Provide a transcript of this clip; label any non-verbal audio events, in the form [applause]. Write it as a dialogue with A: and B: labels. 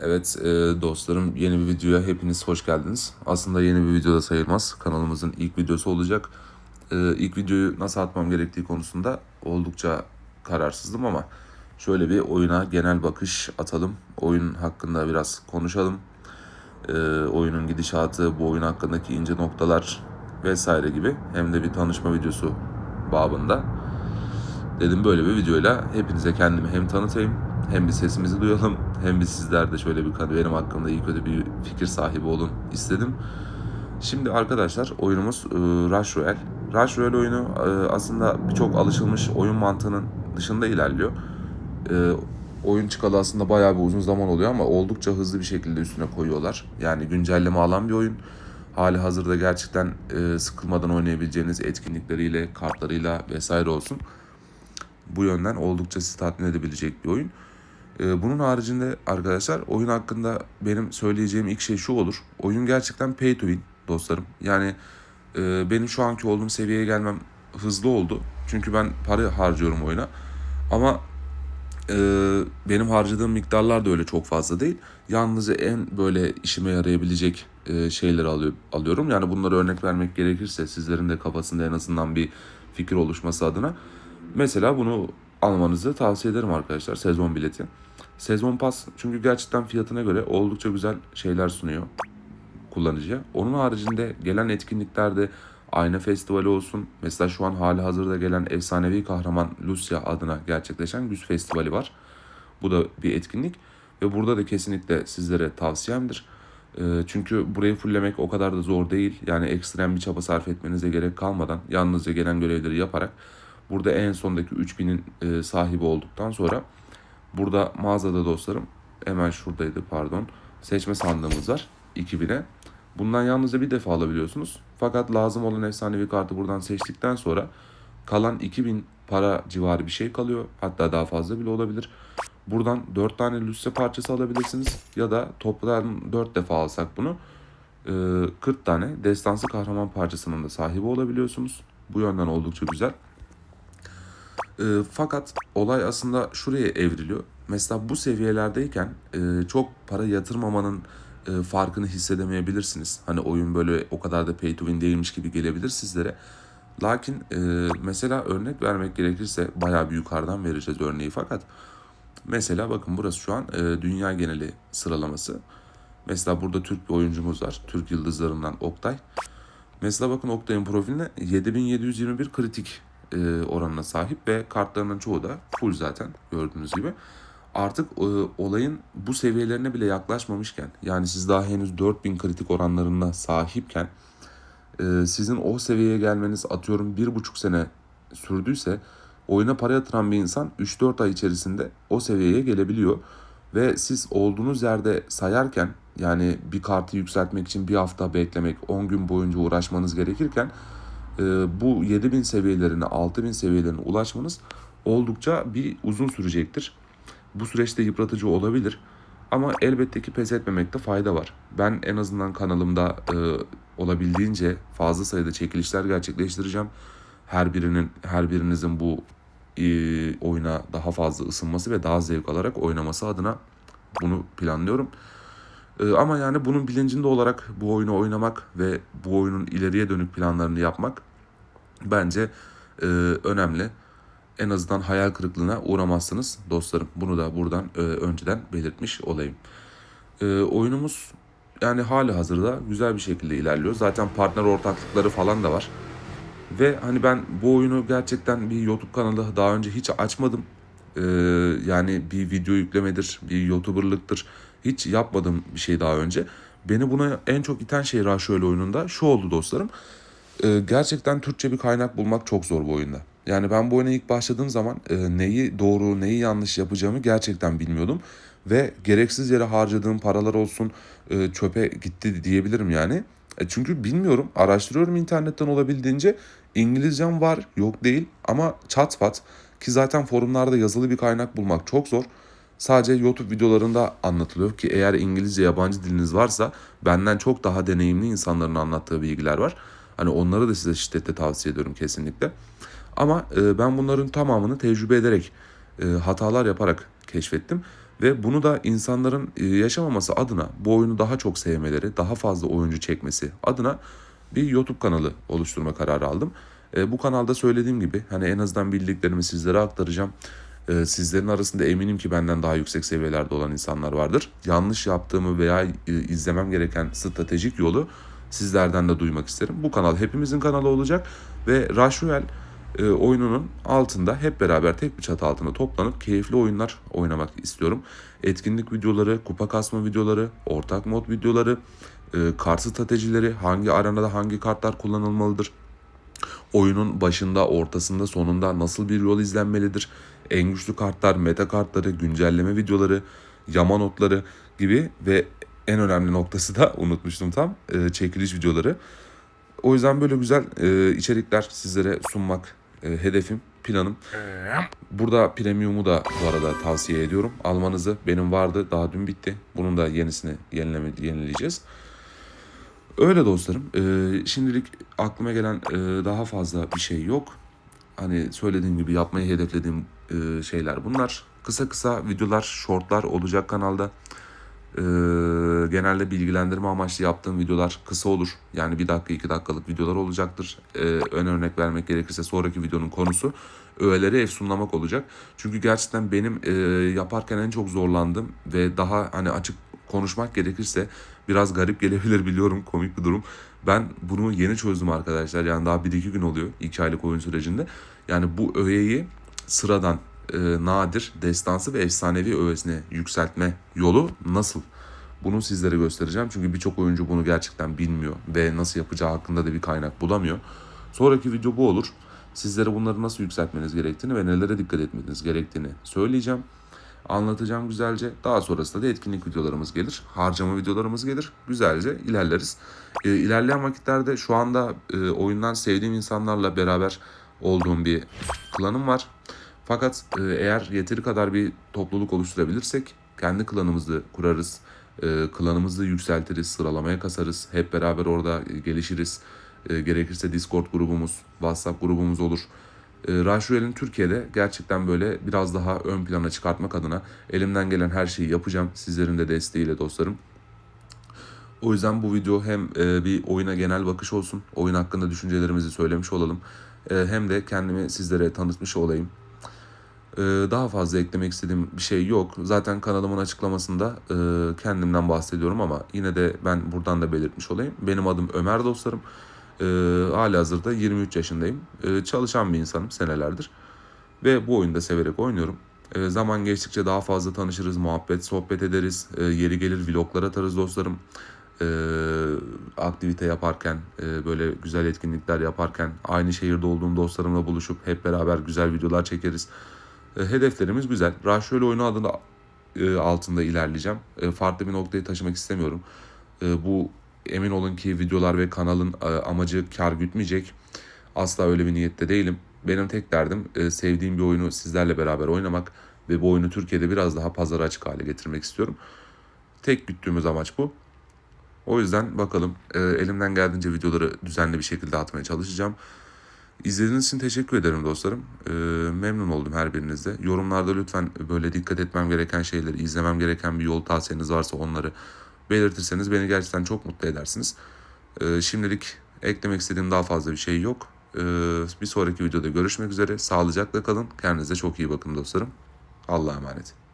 A: Evet e, dostlarım yeni bir videoya hepiniz hoş geldiniz. Aslında yeni bir videoda sayılmaz. Kanalımızın ilk videosu olacak. E, ilk videoyu nasıl atmam gerektiği konusunda oldukça kararsızdım ama şöyle bir oyuna genel bakış atalım. Oyun hakkında biraz konuşalım. E, oyunun gidişatı, bu oyun hakkındaki ince noktalar vesaire gibi hem de bir tanışma videosu babında. Dedim böyle bir videoyla hepinize kendimi hem tanıtayım hem bir sesimizi duyalım hem bir sizler de şöyle bir benim hakkımda iyi kötü bir fikir sahibi olun istedim. Şimdi arkadaşlar oyunumuz e, Rush Royale. Rush Royale oyunu e, aslında birçok alışılmış oyun mantığının dışında ilerliyor. E, oyun çıkalı aslında bayağı bir uzun zaman oluyor ama oldukça hızlı bir şekilde üstüne koyuyorlar. Yani güncelleme alan bir oyun. Hali hazırda gerçekten e, sıkılmadan oynayabileceğiniz etkinlikleriyle, kartlarıyla vesaire olsun bu yönden oldukça sizi tatmin edebilecek bir oyun. Ee, bunun haricinde arkadaşlar oyun hakkında benim söyleyeceğim ilk şey şu olur. Oyun gerçekten pay to win dostlarım. Yani e, benim şu anki olduğum seviyeye gelmem hızlı oldu. Çünkü ben para harcıyorum oyuna. Ama e, benim harcadığım miktarlar da öyle çok fazla değil. Yalnızca en böyle işime yarayabilecek e, şeyleri alıyor, alıyorum. Yani bunları örnek vermek gerekirse sizlerin de kafasında en azından bir fikir oluşması adına. Mesela bunu almanızı tavsiye ederim arkadaşlar sezon bileti. Sezon pas çünkü gerçekten fiyatına göre oldukça güzel şeyler sunuyor kullanıcıya. Onun haricinde gelen etkinliklerde Ayna Festivali olsun. Mesela şu an hali hazırda gelen efsanevi kahraman Lucia adına gerçekleşen Güz Festivali var. Bu da bir etkinlik. Ve burada da kesinlikle sizlere tavsiyemdir. Ee, çünkü burayı fulllemek o kadar da zor değil. Yani ekstrem bir çaba sarf etmenize gerek kalmadan yalnızca gelen görevleri yaparak burada en sondaki 3000'in e, sahibi olduktan sonra burada mağazada dostlarım hemen şuradaydı pardon seçme sandığımız var 2000'e. Bundan yalnızca bir defa alabiliyorsunuz. Fakat lazım olan efsanevi kartı buradan seçtikten sonra kalan 2000 para civarı bir şey kalıyor. Hatta daha fazla bile olabilir. Buradan 4 tane lüsse parçası alabilirsiniz. Ya da toplam 4 defa alsak bunu 40 tane destansı kahraman parçasının da sahibi olabiliyorsunuz. Bu yönden oldukça güzel. Fakat olay aslında şuraya evriliyor. Mesela bu seviyelerdeyken çok para yatırmamanın farkını hissedemeyebilirsiniz. Hani oyun böyle o kadar da pay to win değilmiş gibi gelebilir sizlere. Lakin mesela örnek vermek gerekirse bayağı bir yukarıdan vereceğiz örneği fakat Mesela bakın burası şu an e, dünya geneli sıralaması. Mesela burada Türk bir oyuncumuz var. Türk yıldızlarından Oktay. Mesela bakın Oktay'ın profiline 7721 kritik e, oranına sahip ve kartlarının çoğu da full zaten gördüğünüz gibi. Artık e, olayın bu seviyelerine bile yaklaşmamışken yani siz daha henüz 4000 kritik oranlarına sahipken e, sizin o seviyeye gelmeniz atıyorum bir buçuk sene sürdüyse oyuna para yatıran bir insan 3-4 ay içerisinde o seviyeye gelebiliyor. Ve siz olduğunuz yerde sayarken yani bir kartı yükseltmek için bir hafta beklemek, 10 gün boyunca uğraşmanız gerekirken e, bu 7000 seviyelerine, 6000 seviyelerine ulaşmanız oldukça bir uzun sürecektir. Bu süreçte yıpratıcı olabilir. Ama elbette ki pes etmemekte fayda var. Ben en azından kanalımda e, olabildiğince fazla sayıda çekilişler gerçekleştireceğim. Her birinin her birinizin bu e, oyuna daha fazla ısınması ve daha zevk alarak oynaması adına bunu planlıyorum. E, ama yani bunun bilincinde olarak bu oyunu oynamak ve bu oyunun ileriye dönük planlarını yapmak bence e, önemli. En azından hayal kırıklığına uğramazsınız dostlarım. Bunu da buradan e, önceden belirtmiş olayım. E, oyunumuz yani hali hazırda güzel bir şekilde ilerliyor. Zaten partner ortaklıkları falan da var. Ve hani ben bu oyunu gerçekten bir YouTube kanalı daha önce hiç açmadım. Ee, yani bir video yüklemedir, bir YouTuber'lıktır. Hiç yapmadım bir şey daha önce. Beni buna en çok iten şey Rashöl oyununda şu oldu dostlarım. Ee, gerçekten Türkçe bir kaynak bulmak çok zor bu oyunda. Yani ben bu oyuna ilk başladığım zaman e, neyi doğru neyi yanlış yapacağımı gerçekten bilmiyordum. Ve gereksiz yere harcadığım paralar olsun e, çöpe gitti diyebilirim yani. E çünkü bilmiyorum. Araştırıyorum internetten olabildiğince. İngilizcem var yok değil ama çat pat ki zaten forumlarda yazılı bir kaynak bulmak çok zor. Sadece YouTube videolarında anlatılıyor ki eğer İngilizce yabancı diliniz varsa benden çok daha deneyimli insanların anlattığı bilgiler var. Hani onları da size şiddetle tavsiye ediyorum kesinlikle. Ama e, ben bunların tamamını tecrübe ederek, e, hatalar yaparak keşfettim. Ve bunu da insanların e, yaşamaması adına bu oyunu daha çok sevmeleri, daha fazla oyuncu çekmesi adına bir YouTube kanalı oluşturma kararı aldım. E, bu kanalda söylediğim gibi hani en azından bildiklerimi sizlere aktaracağım. E, sizlerin arasında eminim ki benden daha yüksek seviyelerde olan insanlar vardır. Yanlış yaptığımı veya e, izlemem gereken stratejik yolu sizlerden de duymak isterim. Bu kanal hepimizin kanalı olacak ve Royale e, oyununun altında hep beraber tek bir çatı altında toplanıp keyifli oyunlar oynamak istiyorum. Etkinlik videoları, kupa kasma videoları, ortak mod videoları, e, kart stratejileri, hangi arenada hangi kartlar kullanılmalıdır, oyunun başında, ortasında, sonunda nasıl bir yol izlenmelidir, en güçlü kartlar, meta kartları, güncelleme videoları, yama notları gibi ve en önemli noktası da [laughs] unutmuştum tam e, çekiliş videoları. O yüzden böyle güzel e, içerikler sizlere sunmak e, hedefim, planım. Burada premium'u da bu arada tavsiye ediyorum. Almanızı benim vardı daha dün bitti. Bunun da yenisini yenileme, yenileyeceğiz. Öyle dostlarım. E, şimdilik aklıma gelen e, daha fazla bir şey yok. Hani söylediğim gibi yapmayı hedeflediğim e, şeyler bunlar. Kısa kısa videolar, shortlar olacak kanalda. Ee, genelde bilgilendirme amaçlı yaptığım videolar kısa olur. Yani bir dakika iki dakikalık videolar olacaktır. Ee, ön örnek vermek gerekirse sonraki videonun konusu öğeleri efsunlamak olacak. Çünkü gerçekten benim e, yaparken en çok zorlandığım ve daha hani açık konuşmak gerekirse biraz garip gelebilir biliyorum komik bir durum. Ben bunu yeni çözdüm arkadaşlar. Yani daha bir iki gün oluyor 2 aylık oyun sürecinde. Yani bu öğeyi sıradan e, nadir, destansı ve efsanevi öğesine yükseltme yolu nasıl? Bunu sizlere göstereceğim. Çünkü birçok oyuncu bunu gerçekten bilmiyor ve nasıl yapacağı hakkında da bir kaynak bulamıyor. Sonraki video bu olur. Sizlere bunları nasıl yükseltmeniz gerektiğini ve nelere dikkat etmeniz gerektiğini söyleyeceğim. Anlatacağım güzelce. Daha sonrasında da etkinlik videolarımız gelir. Harcama videolarımız gelir. Güzelce ilerleriz. E, ilerleyen vakitlerde şu anda e, oyundan sevdiğim insanlarla beraber olduğum bir klanım var. Fakat e, eğer yeteri kadar bir topluluk oluşturabilirsek kendi klanımızı kurarız. E, klanımızı yükseltiriz, sıralamaya kasarız. Hep beraber orada gelişiriz. E, gerekirse Discord grubumuz, WhatsApp grubumuz olur. E, Türkiye'de gerçekten böyle biraz daha ön plana çıkartmak adına elimden gelen her şeyi yapacağım. Sizlerin de desteğiyle dostlarım. O yüzden bu video hem bir oyuna genel bakış olsun, oyun hakkında düşüncelerimizi söylemiş olalım. Hem de kendimi sizlere tanıtmış olayım. Ee, daha fazla eklemek istediğim bir şey yok. Zaten kanalımın açıklamasında e, kendimden bahsediyorum ama yine de ben buradan da belirtmiş olayım. Benim adım Ömer dostlarım. E, hali hazırda 23 yaşındayım. E, çalışan bir insanım senelerdir. Ve bu oyunu da severek oynuyorum. E, zaman geçtikçe daha fazla tanışırız, muhabbet, sohbet ederiz. E, yeri gelir vloglar atarız dostlarım. E, aktivite yaparken, e, böyle güzel etkinlikler yaparken, aynı şehirde olduğum dostlarımla buluşup hep beraber güzel videolar çekeriz. E, hedeflerimiz güzel. Rush oyunu adında e, altında ilerleyeceğim. E, farklı bir noktayı taşımak istemiyorum. Bu emin olun ki videolar ve kanalın amacı kar gütmeyecek. Asla öyle bir niyette değilim. Benim tek derdim sevdiğim bir oyunu sizlerle beraber oynamak ve bu oyunu Türkiye'de biraz daha pazara açık hale getirmek istiyorum. Tek güttüğümüz amaç bu. O yüzden bakalım elimden geldiğince videoları düzenli bir şekilde atmaya çalışacağım. İzlediğiniz için teşekkür ederim dostlarım. Ee, memnun oldum her birinizde. Yorumlarda lütfen böyle dikkat etmem gereken şeyleri, izlemem gereken bir yol tavsiyeniz varsa onları belirtirseniz beni gerçekten çok mutlu edersiniz. Ee, şimdilik eklemek istediğim daha fazla bir şey yok. Ee, bir sonraki videoda görüşmek üzere. Sağlıcakla kalın. Kendinize çok iyi bakın dostlarım. Allah'a emanet.